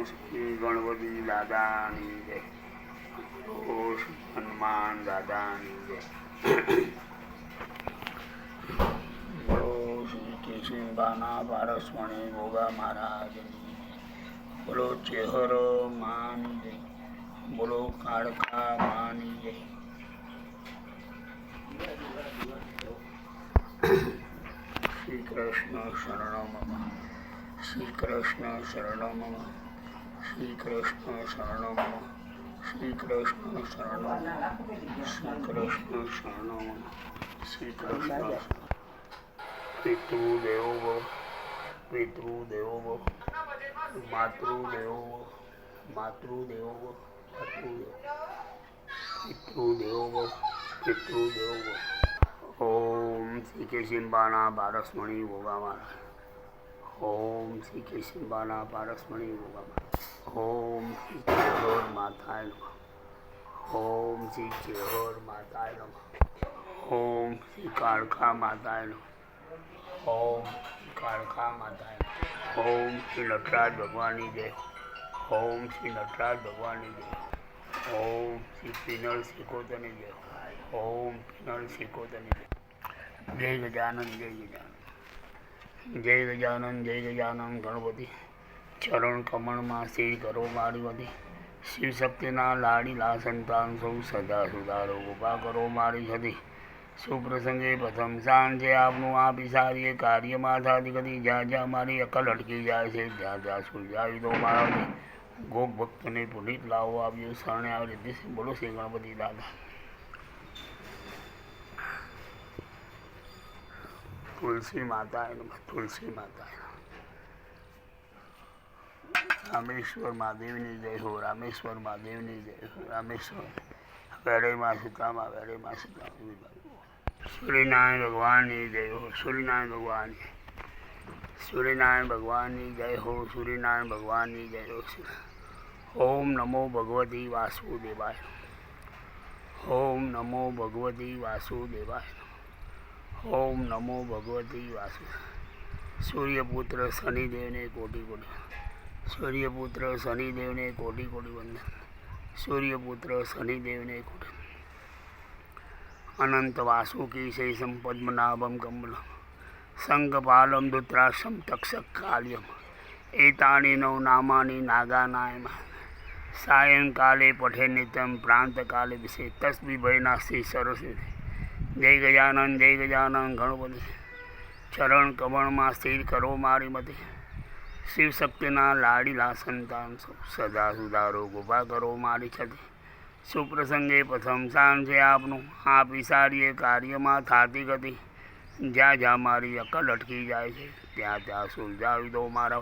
ગણપતિ દાદાની જય. બોલો હનુમાન દાદાની જય. બોલો શ્રી કેશવબાના પારસમણી ભોગા મહારાજની બોલો ચેહર માની જય. બોલો કાળકા માની જય. શ્રી કૃષ્ણ શરણમ શ્રી કૃષ્ણ શરણમ શ્રી કૃષ્ણ શરણમ શ્રી કૃષ્ણ શરણમ શ્રી કૃષ્ણ શરણમ શ્રી કૃષ્ણ પિતૃદેવો પિતૃદેવો માતૃદેવો માતૃદેવો પિતૃદેવો પિતૃદેવો ઓમ શ્રી કેશિંબાના પારસમણી ભોગામાં ઓમ શ્રી કેશિંબાના પારસમણી ભોગામાં ઓમ ચેહોર માતાય નમઃ. ઓમ શ્રી ચેહોર માતાય નમઃ. ઓમ શ્રી કાળકા માતાય નમઃ. ઓમ કાળકા માતાય ઓમ શ્રી નટરાજ ભગવાનની જય. ઓમ શ્રી નટરાજ ભગવાનની જય. ઓમ શ્રી પિનલ શિકોતની જય. ઓમ પિનલ શિકોતની જય. જય ગજાનંદ જય ગજાનંદ જય ગજાનંદ જય ગજાનંદ ગણપતિ. ચરણ કમળમાં શ્રી કરો મારી વધી શિવશક્તિના લાડીલા સંતાન સૌ સદા સુધારો ઊભા કરો મારી છતી સુપ્રસંગે પ્રથમ સાંજે આપનું આ પિસારીએ કાર્યમાં થતી કદી જ્યાં જ્યાં મારી અકલ અટકી જાય છે, ત્યાં ત્યાં સુલઝાવી દો મારા ગોપ ભક્તને પુનિત લાવો. આવ્યો શરણે આવી રીતે બોલો શ્રી ગણપતિ દાદા. તુલસી માતા તુલસી માતા રામેશ્વર મહાદેવની જય હો, રામેશ્વર મહાદેવની જય હો, રામેશ્વર. વેળેમાં વેરે માં સીતામાં સૂર્યનારાયણ ભગવાનની જય હો, સૂર્યનારાયણ ભગવાન સૂર્યનારાયણ ભગવાનની જય હો, સૂર્યનારાયણ ભગવાનની જય હો. ઓમ નમો ભગવતી વાસુદેવાય. ઓમ નમો ભગવતી વાસુદેવાય. ઓમ નમો ભગવતી વાસુ સૂર્યપુત્ર શનિદેવને કોટી કોટી. સૂર્યપુત્ર શનિદેવને કોટી કોટી વંદન. સૂર્યપુત્ર શનિદેવને કોટી. અનંત વાસુકી શૈષમ પદ્મનાભમ કમલમ. સંગપાલમ દુત્રાશમ તક્ષક કાલ્યમ. એતાની નવ નામાની નાગાનાયમાં. સાયંકાલે પઠે નિત્યમ પ્રાંતકાલે વિશે તસ્બી ભયનાસ્તી સરસ્વતી. જય ગજાનંદ જય ગજાનંદ ગણપતિ. ચરણ કમળમાં સ્થિર કરો મારી મતે. શિવશક્તિના લાડીલા સંતાન સૌ સદા સુધારો ગોભા કરો મારી છતી. સુપ્રસંગે પ્રથમ છે આપનું. આ પિસારીએ કાર્યમાં થાતી ગતિ. જ્યાં જ્યાં મારી અકલ અટકી જાય છે, ત્યાં ત્યાં સુલઝાવી દો મારા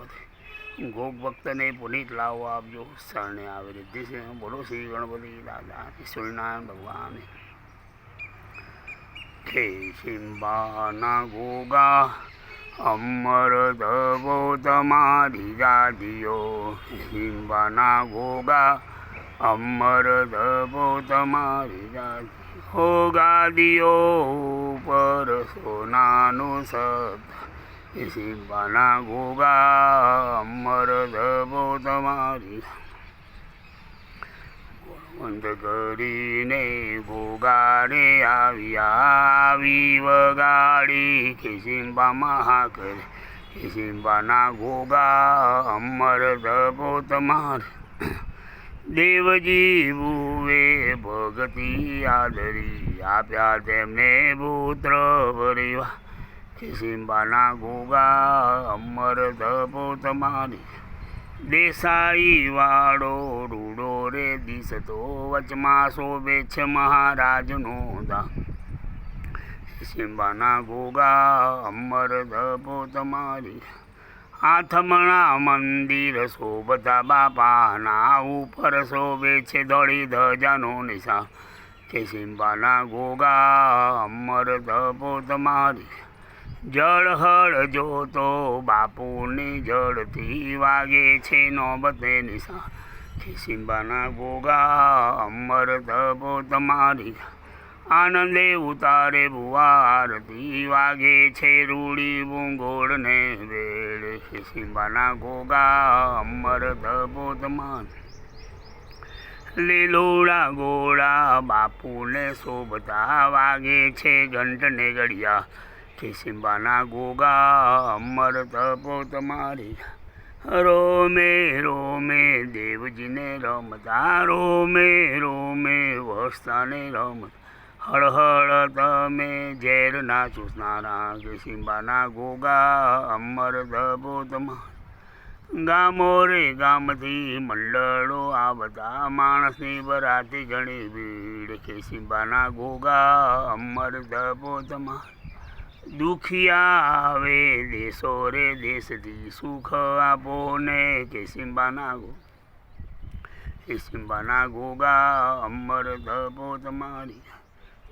ગોપ ભક્તને પુનિત લાવો આપજો. શરણે આવી રીતિ છે. બોલો શ્રી ગણપતિ દાદા સૂર્યનારાયણ ભગવાન. ખે સિંબાના ગોગા અમર ધબો તમારી ગાદીઓ હિંબાના ગોગા અમર ધબો તમારી ગાદી હો ગાદીઓ પર સોનાનું સત સિંબાના ગોગા અમર ધબો તમારી બંધ કરીને ભોગાડે આવ્યા આવી વગાડી. ખિસિંબા મહાકરે ખિસિંબાના ગોગા, અમર ધબો તમાર દેવજી ભુવે ભગતી આદરી, આપ્યા તેમને પુત્ર પરિવાર ખિસિંબાના ગોગા, અમર ધબો તમારી દેસાઈ વાળો રૂડો રે દિશતો વચમાં શોભે છે મહારાજનો દા સિંબાના ગોગા અમર ધબો તમારી. આથમણા મંદિર શોભતા બાપાના ઉપર શોભે છે દળી ધજાનો નિશા કે સિંબાના ગોગા અમર ધબો તમારી. જળહળ જોતો બાપુની જળથી વાગે છે નોબતે નિશા. ખિસિંબાના ગોગા, અમર તપો તમારી. આનંદે ઉતારે ભુવા આરતી વાગે છે રૂડી ભૂંગોળને વેળે. ખિસિંબાના ગોગા, અમર ધબોધમાન લીલોડા ગોળા બાપુને શોભતા વાગે છે ઘંટને ઘડિયા. કે સિંબાના ગોગા, અમર તપો તમારી. રોમે રોમે દેવજીને રમતા રોમે રોમે. વસ્તાને રમતા હળહળ તમે ઝેર ના ચૂસનારા કે સિંબાના ગોગા, અમર તપો તમારી. ગામો રે, ગામથી મંડળો આવતા, માણસની બરાતી ઘણી ભીડ કે સિંબાના ગોગા, અમર દબો તમાર. દુખિયા આવે, દેશો રે દેશથી સુખ આપો ને કે સિંબાના ગો કે સિંબાના ગોગા અમર દબો તમારી.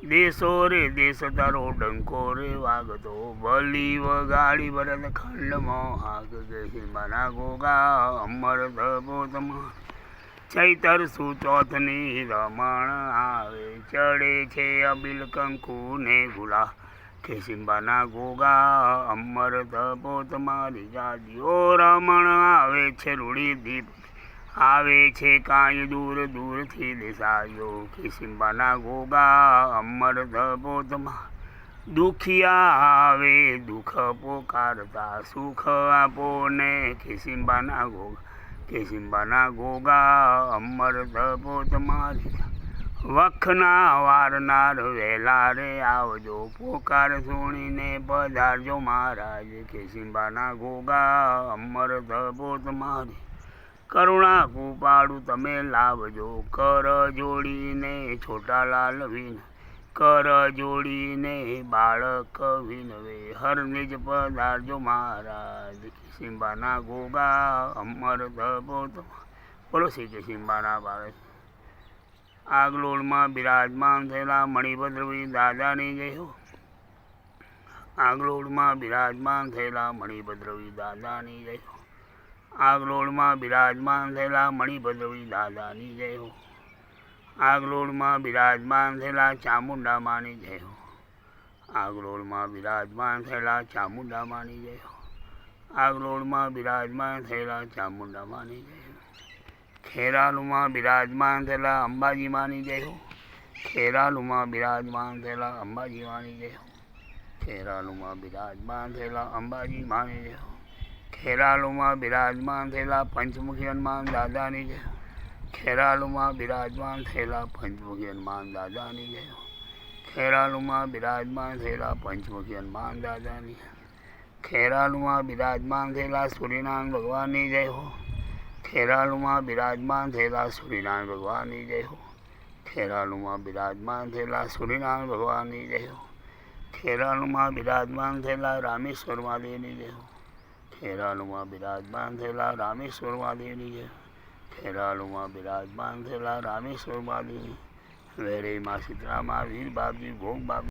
દેશો રે દેશ તારો ડંકો રે વાગતો ભલી વગાડી ભરત ખંડમાં હાક કે સિંબાના ગોગા અમર દબો તમારી. ચૈતર સુચોથની રમણ આવે, ચડે છે અબિલ કંકુ ને ગુલા. કે સિંબાના ગોગા, અમર દબો તમારી ગાદીઓ રમણ આવે છે રૂડી દીપ. આવે છે કાંઈ દૂર દૂરથી દેસાયો કે સિંબાના ગોગા, અમર દબો તમાર દુખિયા આવે, દુઃખ પોકારતા, સુખ આપો ને. કે સિંબાના ગોગા કે સિંબાના ગોગા, અમર દબો તમારી વખના વારનાર વહેલા રે આવજો. પોકાર સુણીને પધારજો મહારાજ. કે સિંબાના ગોગા અમર દબો મારી. કરુણા કૃપાળુ તમે લાવજો. કર જોડીને છોટા લાલ વિન. કર જોડીને બાળક વિનવે હરનિજ પધારજો મહારાજ. સિંબાના ગોગા અમર ધબો બોલો કે સિંબાના બાળક. આગલોળમાં બિરાજમાન થયેલા મણિભદ્રવી દાદાને જય આગલોડમાં બિરાજમાન થયેલા મણિભદ્રવી દાદાની જય હો આગલોળમાં બિરાજમાન થયેલા મણિભદ્રવી દાદાની જય હો આગલોડમાં બિરાજમાન થયેલા ચામુંડા માની જય હો આગલોડમાં બિરાજમાન થયેલા ચામુંડા માની જય હો આગલોડમાં બિરાજમાન થયેલા ચામુંડા માની જય ખેરાલુમાં બિરાજમાન થયેલા અંબાજી માની જય ખેરાલુમાં બિરાજમાન થયેલા અંબાજી માની જય ખેરાલુમાં બિરાજમાન થયેલા અંબાજી માની જય ખેરાલુમાં બિરાજમાન થયેલા પંચમુખી હનુમાન દાદાની જય ખેરાલુમાં બિરાજમાન થયેલા પંચમુખી હનુમાન દાદાની જય ખેરાલુમાં બિરાજમાન થયેલા પંચમુખી હનુમાન દાદાની ખેરાલુમાં બિરાજમાન થયેલા સૂર્યનારાયણ ભગવાનની જય હો. ખેરાલુમાં બિરાજમાન થયેલા સૂર્યનારાયણ ભગવાનની જય હો. ખેરાલુમાં બિરાજમાન થયેલા સૂર્યનારાયણ ભગવાનની જય હો. ખેરાલુમાં બિરાજમાન થયેલા રામેશ્વર મહાદેવની જય હો. ખેરાલુમાં બિરાજમાન થયેલા રામેશ્વર મહાદેવની જય ખેરાલુમાં બિરાજમાન થયેલા રામેશ્વર મહાદેવની વેરેમાં સીતરામાં, વીર બાપજી ભોગ બાપ